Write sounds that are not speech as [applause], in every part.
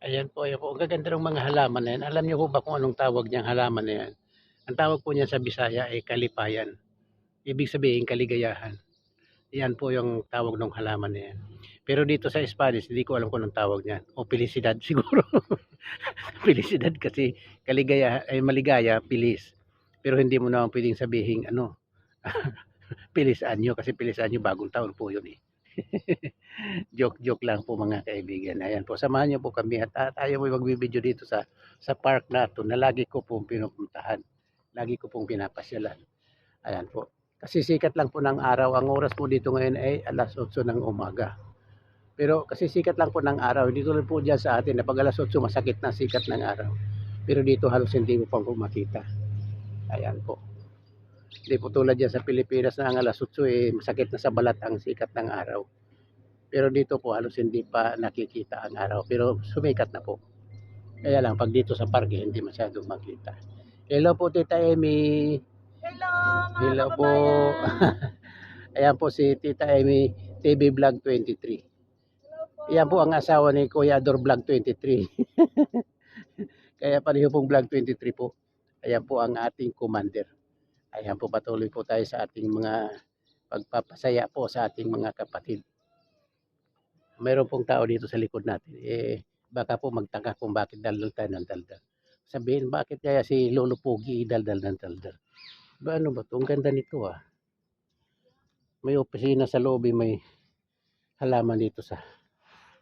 Ayan po, ayan po. Ang gaganda ng mga halaman na yan. Alam niyo po ba kung anong tawag niyang halaman na yan? Ang tawag po niya sa Bisaya ay kalipayan. Ibig sabihin kaligayahan. Yan po yung tawag ng halaman na yan. Pero dito sa Spanish, hindi ko alam kung anong tawag niyan. O felicidad [laughs] siguro. felicidad kasi kaligaya, ay maligaya, pilis. Pero hindi mo naman pwedeng sabihin ano, [laughs] pilis anyo kasi pilis anyo bagong taon po yun eh. [laughs] Joke-joke lang po mga kaibigan. Ayan po, samahan niyo po kami at tayo po magbibideo dito sa sa park na to na lagi ko pong pinupuntahan. Lagi ko pong pinapasyalan. Ayan po. Kasi sikat lang po ng araw. Ang oras po dito ngayon ay alas 8 ng umaga. Pero kasi sikat lang po ng araw. Hindi tulad po dyan sa atin na pag alas 8 masakit na sikat ng araw. Pero dito halos hindi mo pang makita. Ayan po. Hindi po tulad dyan sa Pilipinas na ang alas 8 eh, masakit na sa balat ang sikat ng araw. Pero dito po halos hindi pa nakikita ang araw. Pero sumikat na po. Kaya lang pag dito sa parke hindi masyadong makita. Hello po Tita Amy. Hello, mga Hello po. [laughs] Ayan po si Tita Amy TV Vlog 23. Hello po. Yan po ang asawa ni Kuya Ador Vlog 23. [laughs] Kaya pareho pong Vlog 23 po. Ayan po ang ating commander. Ayan po patuloy po tayo sa ating mga pagpapasaya po sa ating mga kapatid. Mayroon pong tao dito sa likod natin. Eh, baka po magtaka kung bakit daldal tayo ng daldal. Sabihin, bakit kaya si Lolo Pogi daldal ng daldal? Ba, ano ba to? Ang ganda nito ah. May opisina sa loob, eh, may halaman dito sa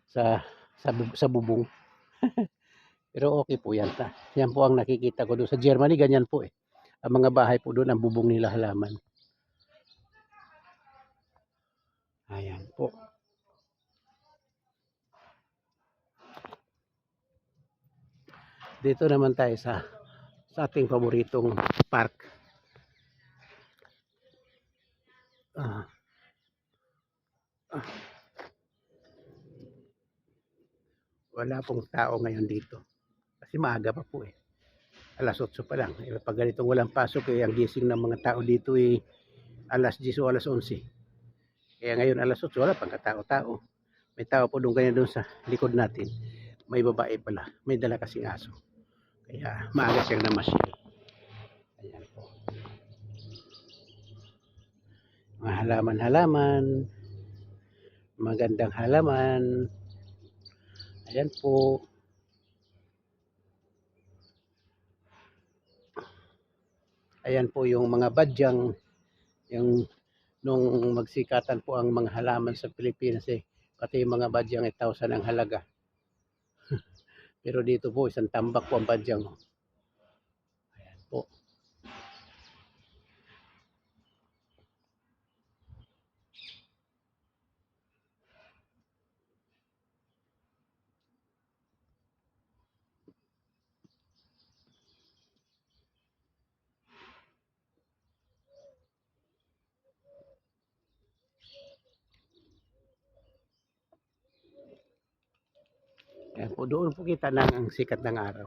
sa sa, sa bubong. [laughs] Pero okay po yan. Ta. Yan po ang nakikita ko doon sa Germany, ganyan po eh. Ang mga bahay po doon, ang bubong nila halaman. Ayan po. Dito naman tayo sa sa ating paboritong park. Ah. Ah. Wala pong tao ngayon dito. Kasi maaga pa po eh. Alas 8 pa lang. Eh, pag ganitong walang pasok eh, ang gising ng mga tao dito eh, alas 10 o alas 11. Kaya ngayon alas 8 wala pang katao-tao. May tao po doon ganyan doon sa likod natin. May babae pala. May dala kasing aso. Kaya maaga siyang namasyal. Ayan po. Mga halaman-halaman. Magandang halaman. Ayan po. Ayan po yung mga badyang yung nung magsikatan po ang mga halaman sa Pilipinas eh pati yung mga badyang ay thousand ang halaga. [laughs] Pero dito po isang tambak po ang badyang. Ayan po doon po kita ng ang sikat ng araw.